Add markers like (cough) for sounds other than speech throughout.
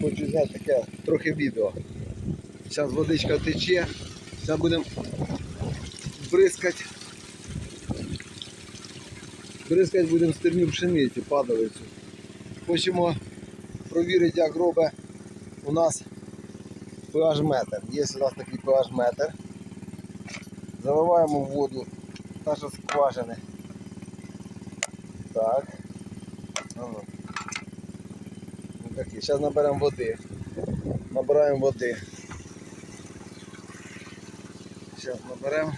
хочу зняти таке трохи відео. Зараз водичка тече, зараз будемо бризкати. Бризкати будемо стерню пшениці, падалицю. Хочемо провірити, як робить у нас pH метр. Є у нас такий pH метр. Заливаємо воду що скважини. Так. Такі. Зараз наберемо води. Набираємо води. Зараз наберемо.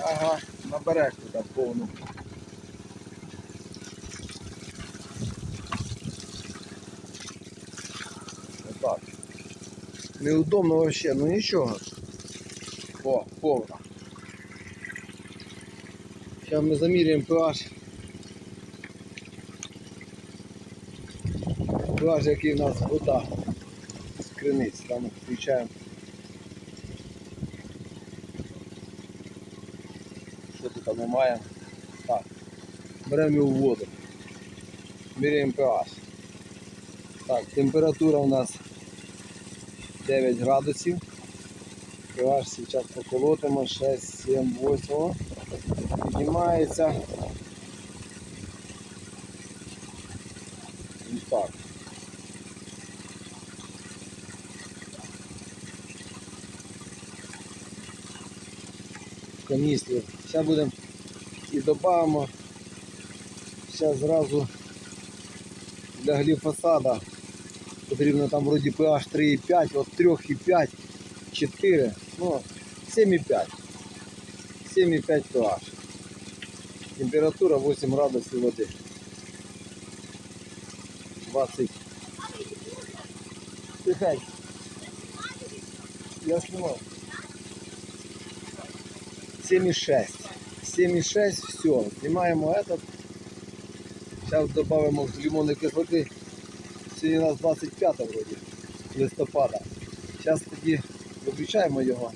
Ага, набереш туди повну. Отак. Неудобно вообще, ну нічого. О, повна. Зараз ми заміряємо pH. pH, який у нас вода з криниць. Там включаємо. Що тут ми маємо? Так. Беремо його в воду. Міряємо pH. Так, температура у нас 9 градусів. pH зараз поколотимо 6, 7, 8. Піднімається. І так. Каністру. Зараз будемо і додамо. Зараз зразу для гліфосада потрібно там вроді pH 3,5, от 3,5, 4, ну 7,5. 7,5 pH. Температура 8 градусів води. 20. Тихай. Я снимал. 7,6. 7,6, все. Снимаем этот. Сейчас добавимо лимонной кислоты. Сьогодні у нас 25 вроді листопада. Зараз тоді виключаємо його.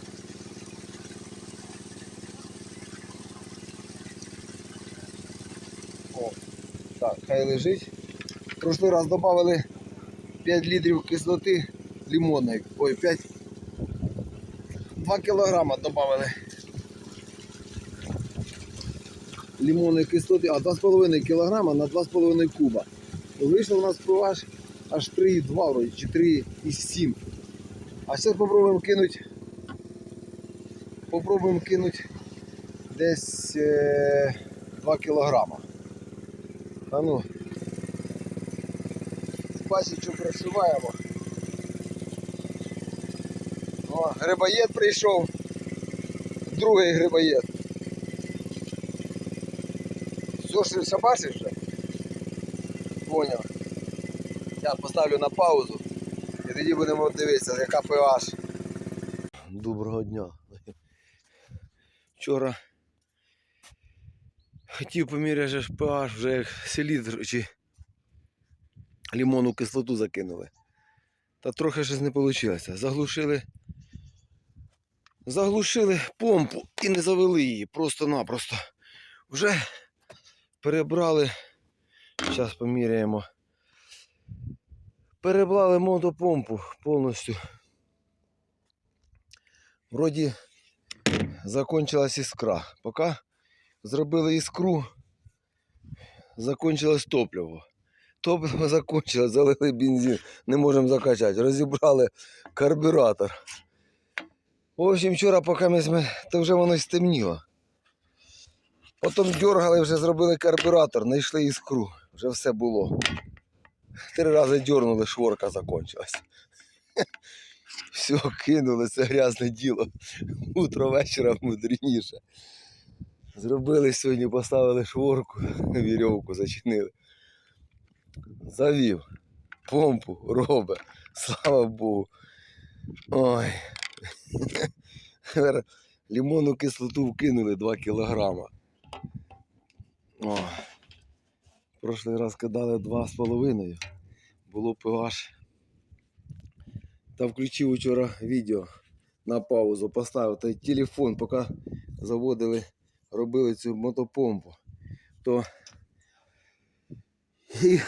О, так, хай лежить. В прошлый раз добавили 5 літрів кислоти лимонної. Ой, 5. 2 кілограма добавили. Лимонної кислоти, а 2,5 кілограма на 2,5 куба. Вийшло у нас pH аж 3,2 вроді, чи 3,7. А зараз попробуємо кинути. Попробуємо кинути десь е, 2 кілограма. А ну. Пасічу прошиваємо. О, грибоєд прийшов. Другий грибоєд. Все, що бачиш вже? Поняв. Я поставлю на паузу і тоді будемо дивитися, яка pH. Доброго дня. Вчора хотів поміряти pH вже як селітр чи лимонну кислоту закинули. Та трохи щось не вийшло. Заглушили. Заглушили помпу і не завели її просто-напросто. Вже перебрали. Зараз поміряємо. Перебрали мотопомпу повністю. Вроді закончилась іскра. Поки зробили іскру, закончилось топливо. Топливо (laughs) закончилось, залили бензин, не можемо закачати. Розібрали карбюратор. В общем, вчора, поки ми, то вже воно стемніло. Потім дергали, вже зробили карбюратор, знайшли іскру. Вже все було. Три рази дернули, шворка закончилась. (laughs) Все, кинули, це грязне діло. Утро вечора мудрініше. Зробили сьогодні, поставили шворку, вірьовку зачинили. Завів. Помпу робить. Слава Богу. Ой. (laughs) Тепер Лимонну кислоту вкинули 2 кілограма. О. Прошлий раз кидали 2,5. Було pH. Та включив вчора відео на паузу, поставив той телефон, поки заводили, робили цю мотопомпу. То і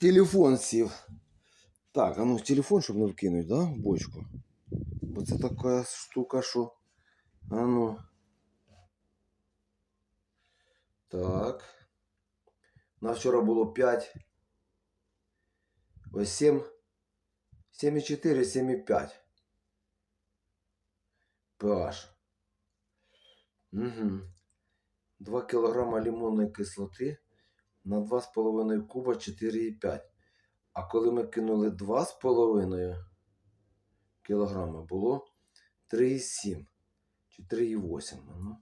Телефон сів. Так, а ну телефон, щоб не вкинуть, да, в бочку. Бо це така штука, що. А ну. Так. На вчора було 5. Ось 7. 7,4, 7,5. pH. Угу. 2 кг лимонної кислоти на 2,5 куба 4,5. А коли ми кинули 2,5 кг, було 3,7 чи 3,8.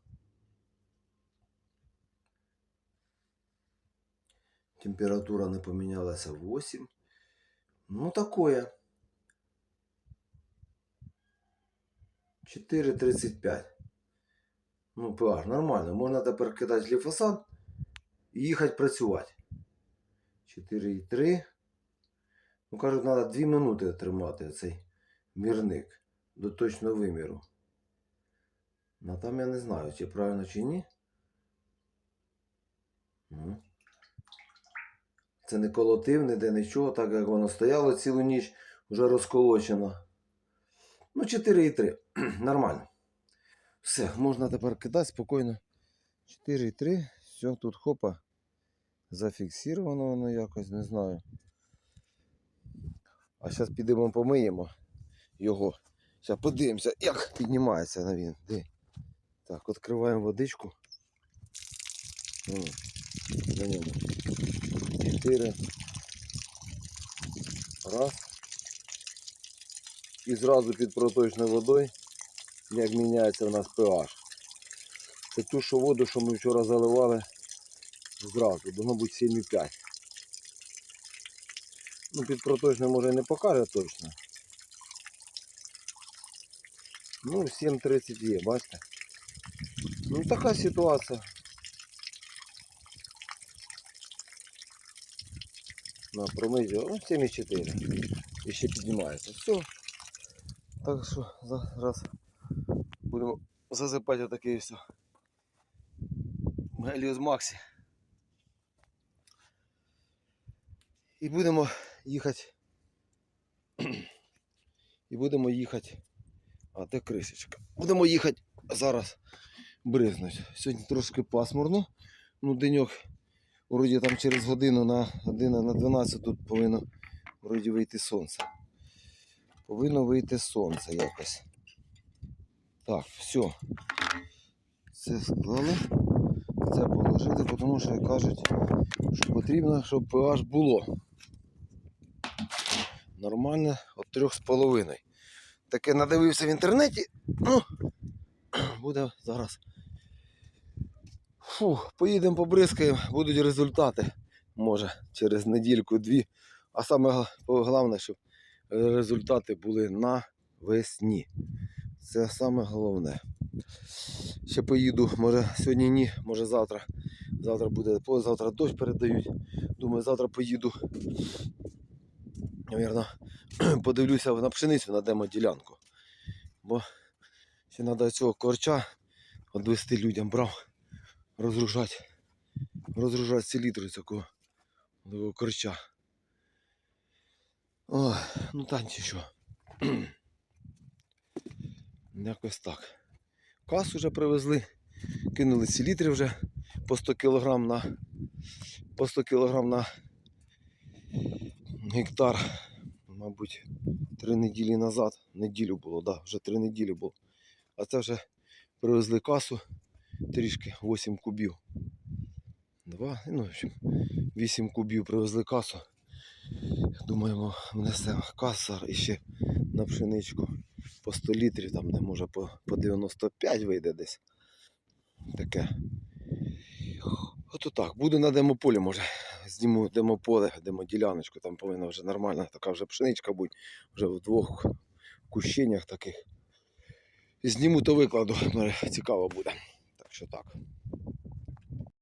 Температура не помінялася 8. Ну, такое. 4,35. Ну, pH нормально. Можна тепер кидати гліфосат і їхати працювати. 4,3. Ну, кажуть, треба 2 минути тримати цей мірник до точного виміру. Ну там я не знаю, чи правильно чи ні. Ну. Це не колотив, ніде нічого, так як воно стояло цілу ніч, вже розколочено. Ну, 4,3. (clears throat) Нормально. Все, можна тепер кидати спокійно. 4,3. Все, тут хопа. Зафіксировано воно якось, не знаю. А зараз підемо помиємо його. Зараз подивимося, як піднімається на він. Ди. Так, відкриваємо водичку. О, за. 4. Раз. І зразу під проточною водою, як міняється у нас pH. Це ту що воду, що ми вчора заливали зразу, до мабуть 7,5. Ну, під проточною може і не покаже точно. Ну, 7,30 є, бачите? Ну така ситуація. На промизі, ну, 7,4. І ще піднімається. Все. Так що зараз будемо засипати отакий все. Геліус Максі. І будемо їхати. І будемо їхати. А де крисечка? Будемо їхати зараз бризнуть. Сьогодні трошки пасмурно. Ну, деньок, вроді там через годину на година на 12 тут повинно вроді вийти сонце. Повинно вийти сонце якось. Так, все. Це склали. Це положити, тому що кажуть, що потрібно, щоб pH було. Нормальне от 3,5. Таке надивився в інтернеті. Ну, (clears throat) буде зараз. Фу, поїдемо побризкаємо, будуть результати. Може, через недільку-дві. А саме головне, щоб результати були навесні. Це саме головне. Ще поїду, може сьогодні ні, може завтра. Завтра буде, завтра дощ передають. Думаю, завтра поїду. Навірно, (clears throat) подивлюся на пшеницю на демо-ділянку. Бо ще треба цього корча відвести людям брав, розгружати. Розгружати селітру цього корча. Ой, ну та нічого. (clears throat) Якось так. Касу вже привезли, кинули селітри вже по 100 кг на по 100 кг на гектар. Мабуть, три неділі назад. Неділю було, да, вже три неділі було. А це вже привезли касу трішки 8 кубів. Два, ну, в общем, 8 кубів привезли касу. Думаємо, внесемо каса і ще на пшеничку по 100 літрів, там де може по, по 95 вийде десь. Таке. Ото так, буду на демополі, може. Зніму демополе, демоділяночку, там повинна вже нормальна така вже пшеничка бути, вже в двох кущеннях таких. Зніму то викладу, (laughs) цікаво буде. Що так.